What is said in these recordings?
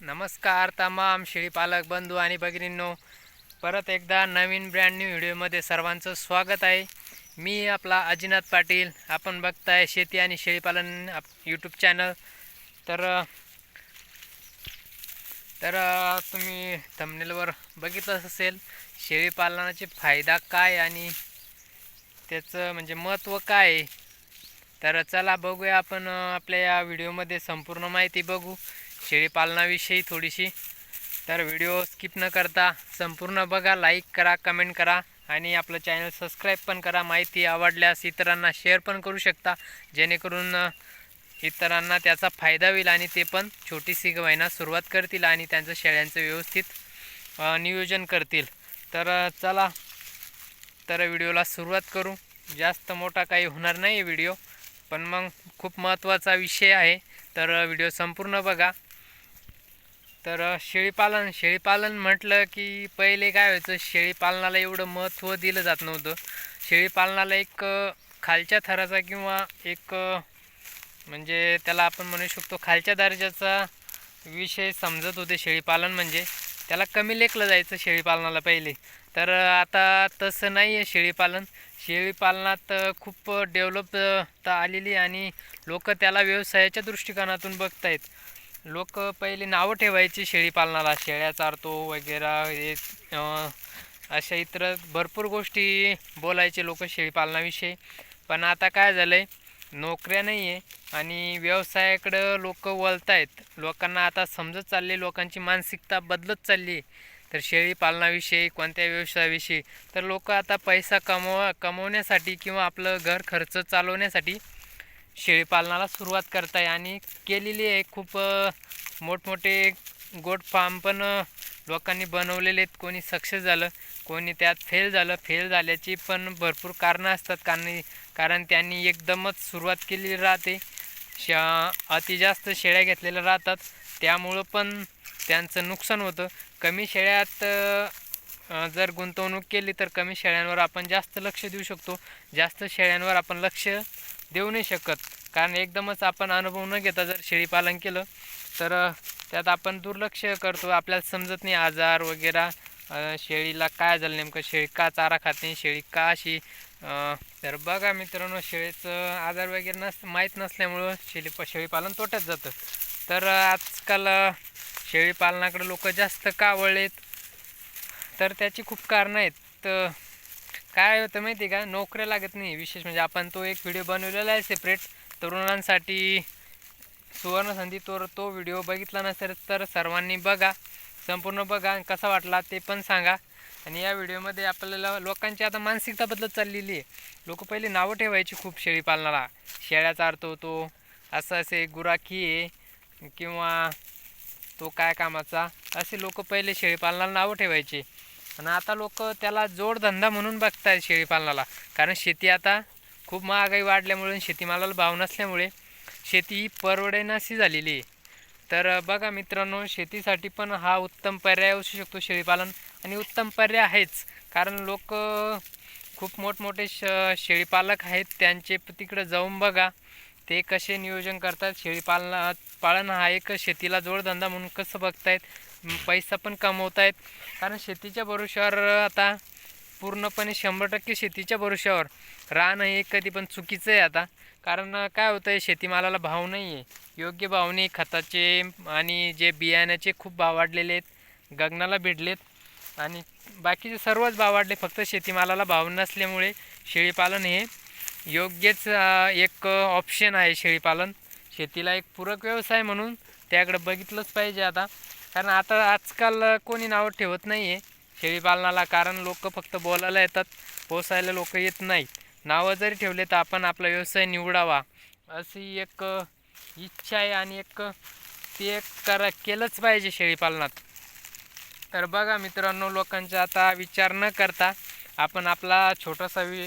नमस्कार तमाम शेळीपालक बंधू आणि भगिनींनो. परत एकदा नवीन ब्रँड न्यू व्हिडिओमध्ये सर्वांचं स्वागत आहे. मी आपला अजिनाथ पाटील. आपण बघताय शेती आणि शेळीपालन आप यूट्यूब चॅनल तर तर तुम्ही थंबनेलवर बघितलंच असेल शेळीपालनाचे फायदा काय आणि त्याचं म्हणजे महत्त्व काय? आहे तर चला बघूया आपण आपल्या या व्हिडिओमध्ये संपूर्ण माहिती बघू. शेळीपालनाविषयी थोडीशी. तर व्हिडिओ स्किप न करता संपूर्ण बघा लाईक करा कमेंट करा आणि आपलं चॅनल सबस्क्राईब पण करा. माहिती आवडल्यास इतरांना शेअर पण करू शकता. जेणेकरून इतरांना त्याचा फायदा होईल आणि ते पण छोटीशी गवायना सुरुवात करतील आणि त्यांचं शेळ्यांचं व्यवस्थित नियोजन करतील. तर चला तर व्हिडिओला सुरुवात करू. जास्त मोठा काही होणार नाही व्हिडिओ पण मग खूप महत्त्वाचा विषय आहे. तर व्हिडिओ संपूर्ण बघा. तर शेळीपालन शेळीपालन म्हटलं की पहिले काय व्हायचं शेळीपालनाला एवढं महत्त्व दिलं जात नव्हतं. शेळीपालनाला एक खालच्या थराचा किंवा एक म्हणजे त्याला आपण म्हणू शकतो खालच्या दर्जाचा विषय समजत होते शेळीपालन म्हणजे. त्याला कमी लेखलं जायचं शेळीपालनाला पहिले. तर आता तसं नाही आहे शेळीपालन. शेळीपालनात खूप डेव्हलप आलेली आणि लोक त्याला व्यवसायाच्या दृष्टिकोनातून बघतायत. लोक पहिले नावं ठेवायची शेळीपालनाला शेळ्या चारतो वगैरे हे अशा इतर भरपूर गोष्टी बोलायचे लोक शेळीपालनाविषयी पण आता काय झालं आहे नोकऱ्या नाही आहे आणि व्यवसायाकडं लोक वळत आहेत लोकांना आता समजत चालली लोकांची मानसिकता बदलत चालली आहे तर शेळीपालनाविषयी कोणत्या व्यवसायाविषयी तर लोक आता पैसा कमवा कमवण्यासाठी किंवा आपलं घर खर्च चालवण्यासाठी शेळीपालनाला सुरुवात करत आहे आणि केलेली आहे. खूप मोठमोठे गोट फार्म पण लोकांनी बनवलेले आहेत. कोणी सक्सेस झालं कोणी त्यात फेल झालं. फेल झाल्याची पण भरपूर कारणं असतात. कारण कारण त्यांनी एकदमच सुरुवात केली राहते. शा अति जास्त शेळ्या घेतलेल्या राहतात. त्यामुळं पण त्यांचं नुकसान होतं. कमी शेळ्यात जर गुंतवणूक केली तर कमी शेळ्यांवर आपण जास्त लक्ष देऊ शकतो. जास्त शेळ्यांवर आपण लक्ष देऊ नाही शकत. कारण एकदमच आपण अनुभव न घेता जर शेळीपालन केलं तर त्यात आपण दुर्लक्ष करतो. आपल्याला समजत नाही आजार वगैरे शेळीला काय झालं नेमकं शेळी का चारा खात नाही शेळी का अशी तर बघा मित्रांनो शेळीचं आजार वगैरे नस माहीत नसल्यामुळं शेळी शेळीपालन तोट्यात जातं. तर आजकाल अ, शेळीपालनाकडे लोक जास्त का वळलेत तर त्याची खूप कारणं आहेत. तर काय होतं माहिती आहे का? नोकऱ्या लागत नाही. विशेष म्हणजे आपण तो एक व्हिडिओ बनवलेला आहे सेपरेट तरुणांसाठी सुवर्णसंधी तो तो व्हिडिओ बघितला नसेल तर सर्वांनी बघा. संपूर्ण बघा आणि कसा वाटला ते पण सांगा. आणि या व्हिडिओमध्ये आपल्याला लोकांची आता मानसिकता बदलत चाललेली आहे. लोक पहिले नावं ठेवायची खूप शेळीपालनाला शेळ्या चारतो तो. असं असे गुराखी आहे. किंवा तो काय कामाचा? असे लोक पहिले शेळीपालनाला नावं ठेवायचे. आणि आता लोक त्याला जोडधंदा म्हणून बघतात शेळीपालनाला. कारण शेती आता खूप महागाई वाढल्यामुळे शेतीमालाला भाव नसल्यामुळे शेती ही परवडेनाशी झालेली आहे. तर बघा मित्रांनो शेतीसाठी पण हा उत्तम पर्याय असू शकतो शेळीपालन आणि उत्तम पर्याय आहेच. कारण लोक खूप मोठमोठे श शेळीपालक आहेत त्यांचे तिकडं जाऊन बघा ते कसे नियोजन करतात. शेळीपालना पालन हा एक शेतीला जोडधंदा म्हणून कसं बघतायत. पैसा पण कमवत आहेत कारण शेतीच्या भरोश्यावर आता पूर्णपणे शंभर टक्के शेतीच्या भरोश्यावर. राहणं हे कधी पण चुकीचं आहे आता. कारण काय होतं आहे शेतीमालाला भाव नाही आहे योग्य भाव नाही. खताचे आणि जे बियाण्याचे खूप भाव वाढलेले आहेत. गगनाला भिडलेत. आणि बाकीचे सर्वच भाव वाढले. फक्त शेतीमालाला भाव नसल्यामुळे शेळीपालन हे योग्यच एक ऑप्शन आहे शेळीपालन. शेतीला एक पूरक व्यवसाय म्हणून त्याकडे बघितलंच पाहिजे आता. कारण आता आजकाल कोणी नावं ठेवत नाही आहे शेळीपालनाला कारण लोक फक्त बोलायला येतात पोसायला लोक येत नाही. नावं जरी ठेवले तर आपण आपला व्यवसाय निवडावा. अशी एक इच्छा आहे आणि एक ते एक करा केलंच पाहिजे शेळीपालनात तर बघा मित्रांनो लोकांचा आता विचार न करता आपण आपला छोटासा वि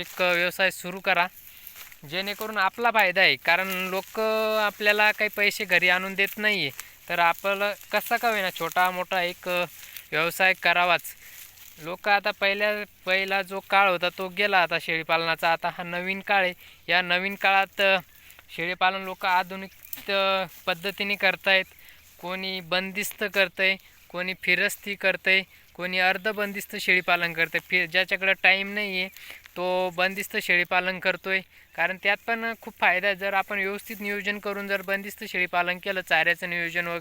एक व्यवसाय सुरू करा. जेणेकरून आपला फायदा आहे. कारण लोक आपल्याला काही पैसे घरी आणून देत नाही आहे तर आपलं कसा का होईना छोटा मोठा एक व्यवसाय करावाच. लोक आता पहिल्या पहिला जो काळ होता तो गेला आता शेळीपालनाचा. आता हा नवीन काळ आहे. या नवीन काळात शेळीपालन लोक आधुनिक पद्धतीने करतायत. कोणी बंदिस्त करतंय कोणी फिरस्ती करतंय कोणी अर्धबंदिस्त शेळीपालन करतंय. फि ज्याच्याकडं टाईम नाही आहे तो बंदिस्त शेळीपालन करतोय. कारण त्यात पण खूप फायदा आहे. जर आपण व्यवस्थित नियोजन करून जर बंदिस्त शेळीपालन केलं चाऱ्याचं नियोजन व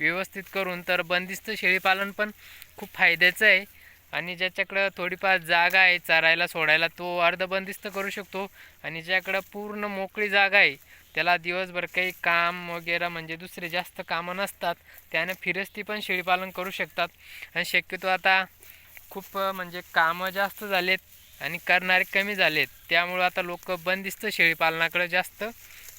व्यवस्थित करून तर बंदिस्त शेळीपालन पण खूप फायद्याचं आहे. आणि ज्याच्याकडं थोडीफार जागा आहे चरायला सोडायला तो अर्धबंदिस्त करू शकतो. आणि ज्याकडं पूर्ण मोकळी जागा आहे त्याला दिवसभर काही काम वगैरे म्हणजे दुसरे जास्त कामं नसतात त्याने फिरस्ती पण शेळीपालन करू शकतात. आणि शक्यतो आता खूप म्हणजे कामं जास्त झालेत आणि करणारे कमी झालेत. त्यामुळं आता लोक बंदिस्त शेळीपालनाकडे जास्त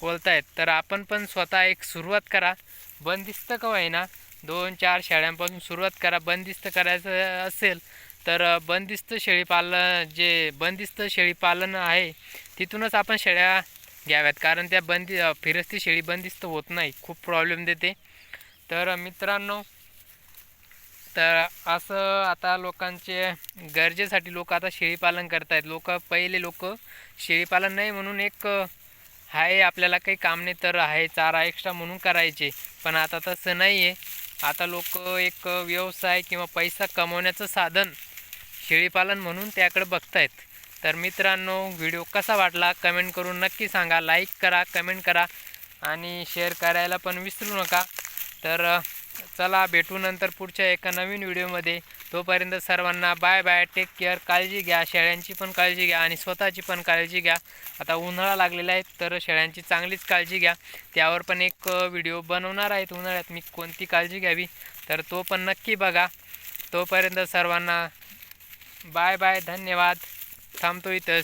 बोलत आहेत तर आपण पण स्वतः एक सुरुवात करा. बंदिस्त का होईना? दोन चार शेळ्यांपासून सुरुवात करा. बंदिस्त करायचं असेल तर बंदिस्त शेळीपालन जे बंदिस्त शेळीपालन आहे तिथूनच आपण शेळ्या घ्याव्यात. कारण त्या बंदी फिरस्ती शेळी बंदिस्त होत नाही. खूप प्रॉब्लेम देते. तर मित्रांनो तर असं आता लोकांचे गरजेसाठी लोक आता शेळीपालन करत आहेत लोक पहिले लोक शेळीपालन नाही म्हणून एक आहे आपल्याला काही काम नाही तर आहे चारा एक्स्ट्रा म्हणून करायचे. पण आता तसं नाही आहे आता लोक एक व्यवसाय किंवा पैसा कमवण्याचं साधन शेळीपालन म्हणून त्याकडे बघतायत. तर मित्रांनो व्हिडिओ कसा वाटला कमेंट करून नक्की सांगा. लाईक करा कमेंट करा आणि शेअर करायला पण विसरू नका. तर चला भेटू नंतर पुढच्या एका नवीन व्हिडिओमध्ये. तोपर्यंत सर्वांना बाय बाय टेक केअर काळजी घ्या शेळ्यांची पण काळजी घ्या आणि स्वतःची पण काळजी घ्या. आता उन्हाळा लागलेला आहे तर शेळ्यांची चांगलीच काळजी घ्या. त्यावर पण एक व्हिडिओ बनवणार आहेत उन्हाळ्यात मी कोणती काळजी घ्यावी? तर तो पण नक्की बघा. तोपर्यंत सर्वांना बाय बाय धन्यवाद. थांबतो इथंच.